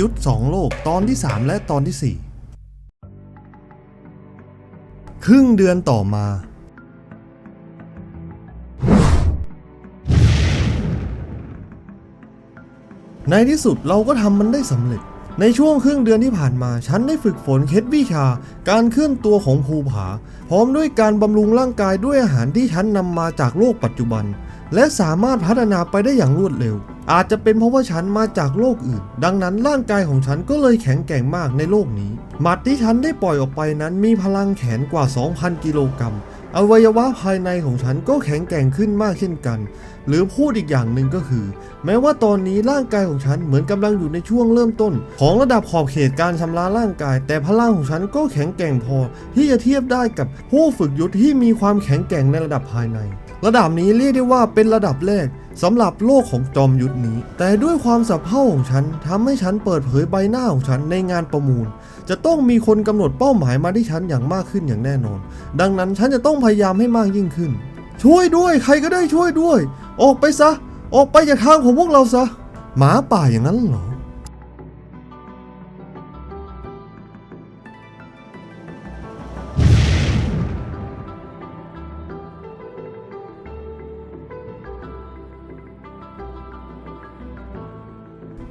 ยุทธสองโลกตอนที่ 3 และตอนที่ 4 ครึ่งเดือนต่อมา ในที่สุดเราก็ทำมันได้สำเร็จ ในช่วงครึ่งเดือนที่ผ่านมา ฉันได้ฝึกฝนเคล็ดวิชา การเคลื่อนตัวของภูผา พร้อมด้วยการบำรุงร่างกายด้วยอาหารที่ฉันนำมาจากโลกปัจจุบัน และสามารถพัฒนาไปได้อย่างรวดเร็ว อาจจะเป็นเพราะว่าฉันมาจากโลกอื่น ดังนั้นร่างกายของฉันก็เลยแข็งแกร่งมากในโลกนี้ หมัดที่ฉันได้ปล่อยออกไปนั้นมีพลังแขนกว่า 2,000 กิโลกรัม อวัยวะภายในของฉันก็แข็งแกร่งขึ้นมากเช่นกัน หรือพูดอีกอย่างหนึ่งก็คือ แม้ว่าตอนนี้ร่างกายของฉันเหมือนกำลังอยู่ในช่วงเริ่มต้น ของระดับขอบเขตการชำระร่างกาย แต่พลังของฉันก็แข็งแกร่งพอ ที่จะเทียบได้กับผู้ฝึกยุทธที่มีความแข็งแกร่งในระดับภายใน ระดับนี้เรียกได้ว่าเป็นระดับแรก สำหรับโลกของจอมยุทธนี้ แต่ด้วยความสับเพ่าของฉันทำให้ฉันเปิดเผยใบหน้าของฉันในงานประมูล จะต้องมีคนกำหนดเป้าหมายมาที่ฉันอย่างมากขึ้นอย่างแน่นอน ดังนั้นฉันจะต้องพยายามให้มากยิ่งขึ้น ช่วยด้วยใครก็ได้ช่วยด้วย ออกไปซะ ออกไปจากทางของพวกเราซะ หมาป่าอย่างนั้นเหรอ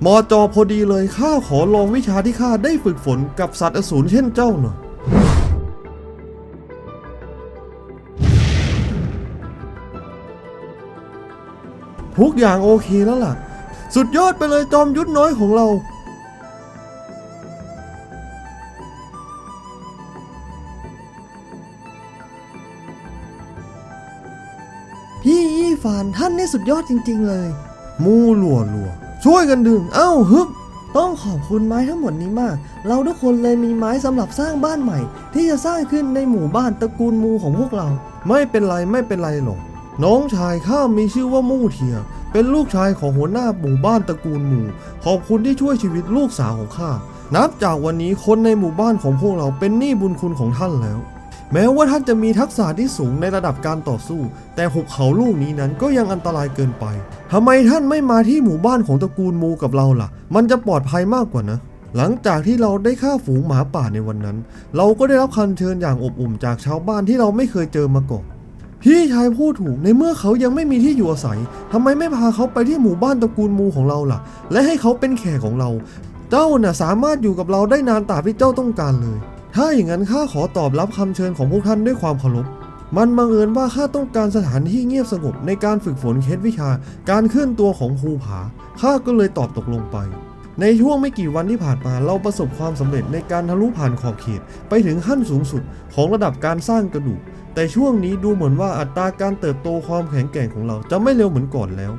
มอจอพอดีเลยข้าขอลองวิชาที่ข้าได้ฝึกฝนกับสัตว์อสูรเช่นเจ้าหน่อยทุกอย่างโอเคแล้วล่ะ สุดยอดไปเลยจอมยุทธน้อยของเรา พี่อีฟานท่านนี่สุดยอดจริง ๆ เลย มูหลัวหลัว ช่วยกันดึง เอ้าฮึบต้องขอบคุณไม้ทั้งหมดนี้มาก เราทุกคนเลยมีไม้สำหรับสร้างบ้านใหม่ ที่จะสร้างขึ้นในหมู่บ้านตระกูลมูของพวกเรา ไม่เป็นไรไม่เป็นไรหรอกน้องชายข้ามีชื่อว่ามู่เทีย เป็นลูกชายของหัวหน้าหมู่บ้านตระกูลหมู่ ขอบคุณที่ช่วยชีวิตลูกสาวของข้านับจากวันนี้คนในหมู่บ้านของพวกเราเป็นหนี้บุญคุณของท่านแล้ว แม้ว่าท่านจะมีทักษะที่สูงในระดับการต่อสู้ แต่หุบเขาลูกนี้นั้นก็ยังอันตรายเกินไปทำไมท่านไม่มาที่หมู่บ้านของตระกูลมูกับเราล่ะ มันจะปลอดภัยมากกว่านะ หลังจากที่เราได้ฆ่าฝูงหมาป่าในวันนั้น เราก็ได้รับคำเชิญอย่างอบอุ่นจากชาวบ้านที่เราไม่เคยเจอมาก่อนพี่ชายพูดถูกในเมื่อเขายังไม่มีที่อยู่อาศัยทำไมไม่พาเขาไปที่หมู่บ้านตระกูลมูของเราล่ะ และให้เขาเป็นแขกของเรา เจ้าน่ะสามารถอยู่กับเราได้นานตาบที่เจ้าต้องการเลย ถ้าอย่างนั้นข้าขอตอบรับคำเชิญของพวกท่านด้วยความเคารพ มันบังเอิญว่าข้าต้องการสถานที่เงียบสงบในการฝึกฝนเคล็ดวิชา การเคลื่อนตัวของภูผา ข้าก็เลยตอบตกลงไป ในช่วงไม่กี่วันที่ผ่านมาเราประสบความสำเร็จในการทะลุผ่านขอบเขตไปถึงขั้นสูงสุดของระดับการสร้างกระดูก แต่ช่วงนี้ดูเหมือนว่าอัตราการเติบโตความแข็งแกร่งของเราจะไม่เร็วเหมือนก่อนแล้ว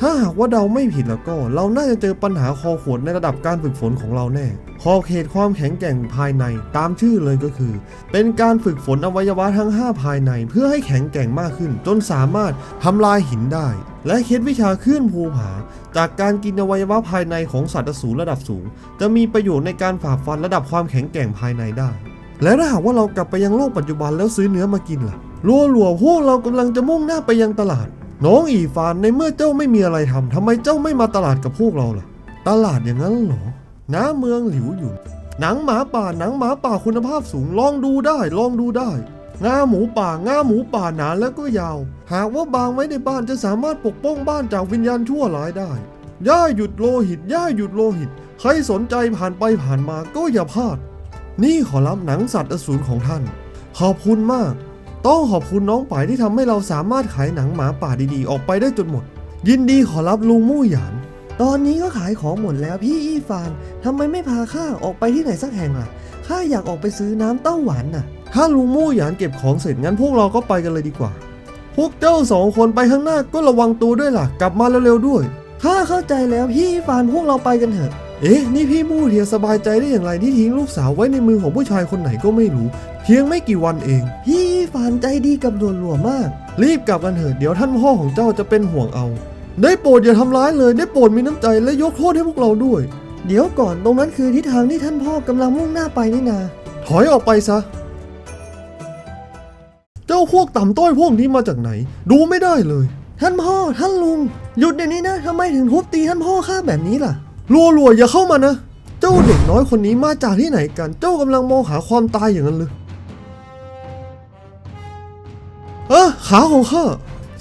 ถ้าหากว่าเดาไม่ผิดแล้วก็ เราน่าจะเจอปัญหาคอขวดในระดับการฝึกฝนของเราแน่ขอบเขตความแข็งแกร่งภายในตามชื่อเลยก็คือ เป็นการฝึกฝนอวัยวะทั้ง 5 ภายใน เพื่อให้แข็งแกร่งมากขึ้น จนสามารถทำลายหินได้ และเคล็ดวิชาขึ้นภูผา จากการกินอวัยวะภายในของสัตว์อสูรระดับสูง จะมีประโยชน์ในการฝ่าฟันระดับความแข็งแกร่งภายในได้ แล้วถ้าหากว่าเรากลับไปยังโลกปัจจุบันแล้วซื้อเนื้อมากินล่ะรัวหลัวๆพวกเรากำลังจะมุ่งหน้าไปยังตลาด น้องอีฟานในเมื่อเจ้าไม่มีอะไรทำทำไมเจ้าไม่มาตลาดกับพวกเราล่ะ ตลาดอย่างนั้นเหรอน้าเมืองหลิวอยู่ หนังหมาป่าหนังหมาป่าคุณภาพสูงลองดูได้ลองดูได้งาหมูป่างาหมูป่าหนาแล้วก็ยาว หากว่าบางไว้ในบ้านจะสามารถปกป้องบ้านจากวิญญาณชั่วร้ายได้ย่าหยุดโลหิตย่าหยุดโลหิต ใครสนใจผ่านไปผ่านมาก็อย่าพลาด นี่ขอรับหนังสัตว์อสูรของท่าน ขอบคุณมาก ต้องขอบคุณน้องป่ายที่ทำให้เราสามารถขายหนังหมาป่าดีๆ ออกไปได้จนหมด ยินดีขอรับลุงมู่หยาน ตอนนี้ก็ขายของหมดแล้วพี่อี้ฟานทำไมไม่พาข้าออกไปที่ไหนสักแห่งล่ะข้าอยากออกไปซื้อน้ำเต้าหวานน่ะ ถ้าลุงมู่หยานเก็บของเสร็จงั้นพวกเราก็ไปกันเลยดีกว่า พวกเจ้าสองคนไปข้างหน้าก็ระวังตัวด้วยล่ะ กลับมาเร็วๆด้วยข้าเข้าใจแล้วพี่อี้ฟานพวกเราไปกันเถอะ เอ๊ะนี่พี่มู่เทียสบายใจได้อย่างไรที่ทิ้งลูกสาวไว้ในมือของผู้ชายคนไหนก็ไม่รู้ เพียงไม่กี่วันเอง พี่ ฟานใจดีกับด่วนหลัวมาก รีบกลับกันเถอะเดี๋ยวท่านพ่อของเจ้าจะเป็นห่วงเอา ได้โปรดอย่าทำร้ายเลยได้โปรดมีน้ำใจและยกโทษให้พวกเราด้วย เดี๋ยวก่อนตรงนั้นคือทิศทางที่ท่านพ่อกำลังมุ่งหน้าไปนี่นา ถอยออกไปซะ เจ้าพวกต่ำต้อยพวกนี้มาจากไหน ดูไม่ได้เลย ท่านพ่อท่านลุงหยุดเดี๋ยวนี้นะทำไมถึงทุบตีท่านพ่อข้าแบบนี้ล่ะรัวๆอย่าเข้ามานะ เจ้าเด็กน้อยคนนี้มาจากที่ไหนกัน เจ้ากำลังมองหาความตายอย่างนั้นหรือ เออขาของข้า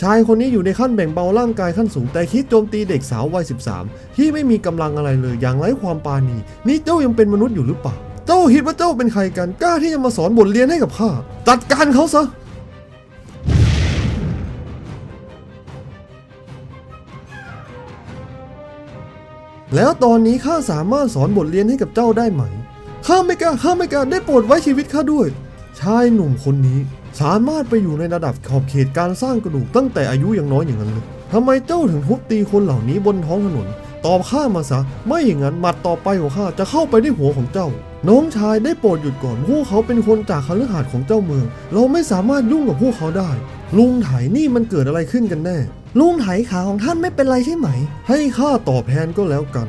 ชายคนนี้อยู่ในขั้นแบ่งเบาร่างกายขั้นสูง แต่คิดโจมตีเด็กสาววัย 13 ที่ไม่มีกำลังอะไรเลยอย่างไร้ความปราณี นี่เจ้ายังเป็นมนุษย์อยู่หรือเปล่า เจ้าคิดว่าเจ้าเป็นใครกันกล้าที่จะมาสอนบทเรียนให้กับข้าจัดการเขาซะแล้วตอนนี้ข้าสามารถสอนบทเรียนให้กับเจ้าได้ไหม ข้าไม่กล้า ข้าไม่กล้า ได้โปรดไว้ชีวิตข้าด้วย ชายหนุ่มคนนี้ สามารถไปอยู่ในระดับขอบเขตการสร้างกระดูกตั้งแต่อายุยังน้อยอย่างนั้นเลยทำไมเจ้าถึงทุบตีคนเหล่านี้บนท้องถนน ตอบข้ามาซะ ไม่อย่างนั้นหมัดต่อไปของข้าจะเข้าไปในหัวของเจ้า น้องชายได้โปรดหยุดก่อน พวกเขาเป็นคนจากคฤหาสน์ของเจ้าเมือง เราไม่สามารถยุ่งกับพวกเขาได้ ลุงไถนี่มันเกิดอะไรขึ้นกันแน่ ลุงไถขาของท่านไม่เป็นไรใช่ไหม ให้ข้าตอบแทนก็แล้วกัน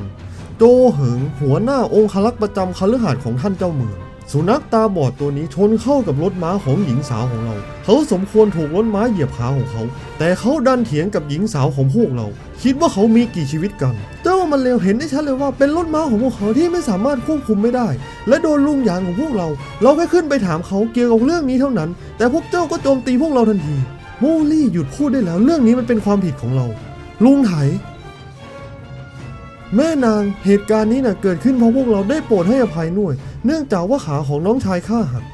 โจเหิงหัวหน้าองครักษ์ประจำคฤหาสน์ของท่านเจ้าเมือง สุนัขตาบอดตัวนี้ชนเข้ากับรถม้าของหญิงสาวของเรา เขาสมควรถูกรถม้าเหยียบขาของเขา แต่เขาดันเถียงกับหญิงสาวของพวกเรา คิดว่าเขามีกี่ชีวิตกัน เจ้ามันเลวเห็นได้ชัดเลยว่าเป็นรถม้าของพวกเขาที่ไม่สามารถควบคุมไม่ได้ และโดนลุงหยางของพวกเรา เราแค่ขึ้นไปถามเขาเกี่ยวกับเรื่องนี้เท่านั้น แต่พวกเจ้าก็โจมตีพวกเราทันที โมลี่หยุดพูดได้แล้ว เรื่องนี้มันเป็นความผิดของเรา ลุงไถ แม่นางเหตุการณ์นี้น่ะเกิดขึ้นเพราะพวกเราได้โปรดให้อภัยหน่วย เนื่องจากว่าขาของน้องชายข้าหัก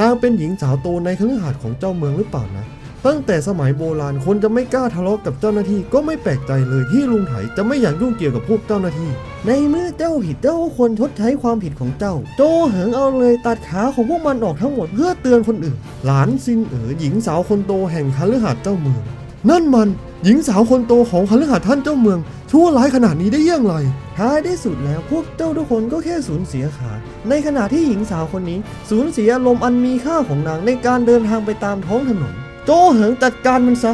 นางเป็นหญิงสาวโตในคฤหาสน์ของเจ้าเมืองหรือเปล่านะ ตั้งแต่สมัยโบราณคนจะไม่กล้าทะเลาะกับเจ้าหน้าที่ก็ไม่แปลกใจเลยที่ลุงไถจะไม่อยากยุ่งเกี่ยวกับพวกเจ้าหน้าที่ ในเมื่อเจ้าผิดเจ้าก็ควรชดใช้ความผิดของเจ้า โจเหิงเอาเลยตัดขาของพวกมันออกทั้งหมดเพื่อเตือนคนอื่น หลานซินเอ๋อหญิงสาวคนโตแห่งคฤหาสน์เจ้าเมือง นั่นมันหญิงสาวคนโตของคฤหาสน์ท่านเจ้าเมืองชั่วร้ายขนาดนี้ได้อย่างไร ท้ายที่สุดแล้วพวกเจ้าทุกคนก็แค่สูญเสียขา ในขณะที่หญิงสาวคนนี้สูญเสียอารมอันมีค่าของนางในการเดินทางไปตามท้องถนน โจเหิงจัดการมันซะ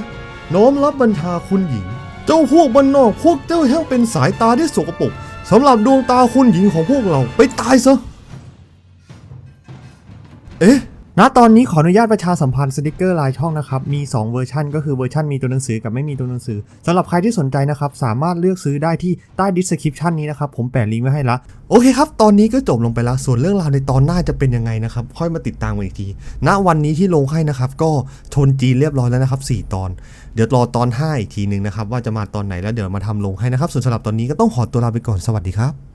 น้อมรับบัญชาคุณหญิง เจ้าพวกบ้านนอกพวกเจ้าช่างเป็นสายตาที่สกปรกสำหรับดวงตาคุณหญิงของพวกเราไปตายซะ เอ๊ะ ณตอนนี้ขออนุญาตประชาสัมพันธ์สติกเกอร์ลายช่องนะครับ มี 2 เวอร์ชันก็คือเวอร์ชันมีตัวหนังสือกับไม่มีตัวหนังสือสำหรับใครที่สนใจนะครับ สามารถเลือกซื้อได้ที่ใต้ดิสคริปชันนี้นะครับ ผมแปะลิงก์ไว้ให้ละ โอเคครับ ตอนนี้ก็จบลงไปแล้วส่วนเรื่องราวในตอนหน้าจะเป็นยังไงนะครับ ค่อยมาติดตามกันอีกที ณวันนี้ที่ลงให้นะครับ ก็ชนจีนเรียบร้อยแล้วนะครับ 4 ตอน เดี๋ยวรอตอน5อีกทีหนึ่งนะครับว่าจะมาตอนไหนแล้วเดี๋ยวมาทำลงให้นะครับส่วนสำหรับตอนนี้ก็ต้องขอตัวลาไปก่อนสวัสดีครับ